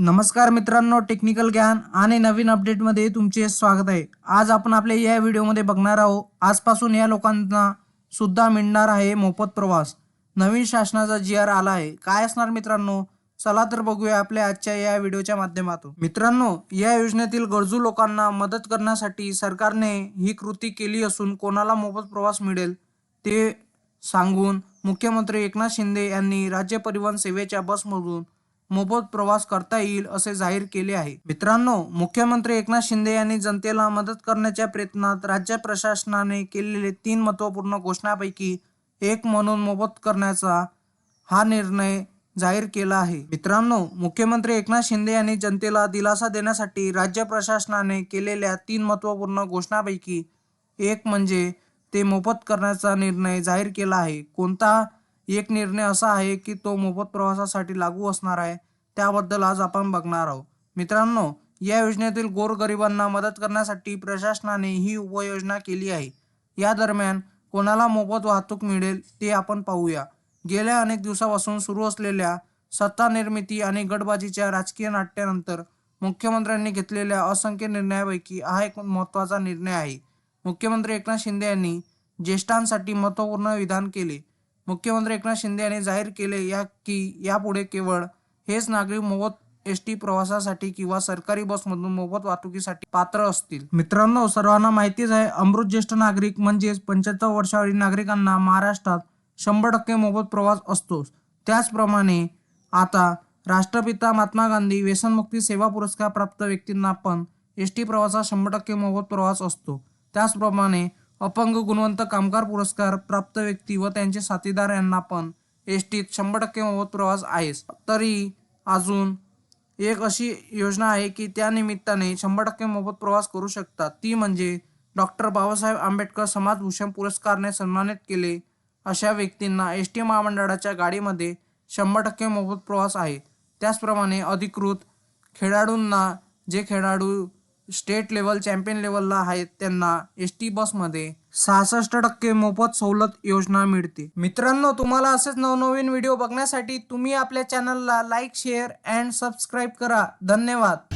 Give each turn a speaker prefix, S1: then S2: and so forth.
S1: नमस्कार मित्रांनो टेक्निकल ज्ञान आणि नवीन अपडेटमध्ये तुमचे स्वागत आहे. आज आपण आपल्या या व्हिडिओमध्ये बघणार आहोत आजपासून या लोकांना सुद्धा मिळणार आहे मोफत प्रवास. नवीन शासनाचा जी आर आला आहे. काय असणार मित्रांनो? चला तर बघूया आपल्या आजच्या या व्हिडिओच्या माध्यमातून. मित्रांनो या योजनेतील गरजू लोकांना मदत करण्यासाठी सरकारने ही कृती केली असून कोणाला मोफत प्रवास मिळेल ते सांगून मुख्यमंत्री एकनाथ शिंदे यांनी राज्य परिवहन सेवेच्या बसमधून मोफत प्रवास करता येईल असे जाहीर केले आहे. मित्रांनो मुख्यमंत्री एकनाथ शिंदे यांनी जनतेला मदत करण्याच्या प्रयत्नात राज्य प्रशासनाने केलेले तीन महत्त्वपूर्ण घोषणापैकी एक म्हणून मोफत करण्याचा हा निर्णय जाहीर केला आहे. मित्रांनो मुख्यमंत्री एकनाथ शिंदे यांनी जनतेला दिलासा देण्यासाठी राज्य प्रशासनाने केलेल्या तीन महत्त्वपूर्ण घोषणापैकी एक म्हणजे ते मोफत करण्याचा निर्णय जाहीर केला आहे. कोणता एक निर्णय असा आहे की तो मोफत प्रवासासाठी लागू असणार आहे? त्याबद्दल आज आपण बघणार आहोत. मित्रांनो या योजनेतील गोरगरिबांना मदत करण्यासाठी प्रशासनाने ही उपाययोजना केली आहे. या दरम्यान कोणाला मोफत वाहतूक मिळेल ते आपण पाहूया. गेल्या अनेक दिवसापासून सुरू असलेल्या सत्ता निर्मिती आणि गटबाजीच्या राजकीय नाट्यानंतर मुख्यमंत्र्यांनी घेतलेल्या असंख्य निर्णयापैकी हा एक महत्त्वाचा निर्णय आहे. मुख्यमंत्री एकनाथ शिंदे यांनी ज्येष्ठांसाठी महत्त्वपूर्ण विधान केले. मुख्यमंत्री एकनाथ शिंदे यांनी जाहीर केले या की यापुढे केवळ हेच नागरिक मोफत एस टी प्रवासासाठी किंवा सरकारी बसमधून मोफत वाहतुकीसाठी पात्र असतील. मित्रांनो सर्वांना माहितीच आहे अमृत ज्येष्ठ नागरिक म्हणजेच पंच्याहत्तर वर्षावरील नागरिकांना महाराष्ट्रात शंभर टक्के मोफत प्रवास असतो. त्याचप्रमाणे आता राष्ट्रपिता महात्मा गांधी व्यसनमुक्ती सेवा पुरस्कार प्राप्त व्यक्तींना पण एस टी प्रवासात शंभर टक्के मोफत प्रवास असतो. त्याचप्रमाणे अपंग गुणवंत कामगार पुरस्कार प्राप्त व्यक्ती व त्यांचे साथीदार यांना पण एस टीत शंभर टक्के मोफत प्रवास आहेच. तरी अजून एक अशी योजना आहे की त्या निमित्ताने शंभर टक्के मोफत प्रवास करू शकतात. ती म्हणजे डॉक्टर बाबासाहेब आंबेडकर समाजभूषण पुरस्कारने सन्मानित केले अशा व्यक्तींना एस टी महामंडळाच्या गाडीमध्ये शंभर टक्के मोफत प्रवास आहे. त्याचप्रमाणे अधिकृत खेळाडूंना जे खेळाडू स्टेट लेवल चॅम्पियन लेवलला आहेत त्यांना एस टी बसमध्ये. सहासष्ट टक्के मोफत सवलत योजना मिळते. मित्रांनो तुम्हाला असेच नवनवीन व्हिडिओ बघण्यासाठी तुम्ही आपल्या चॅनलला लाईक शेअर अँड सबस्क्राईब करा. धन्यवाद.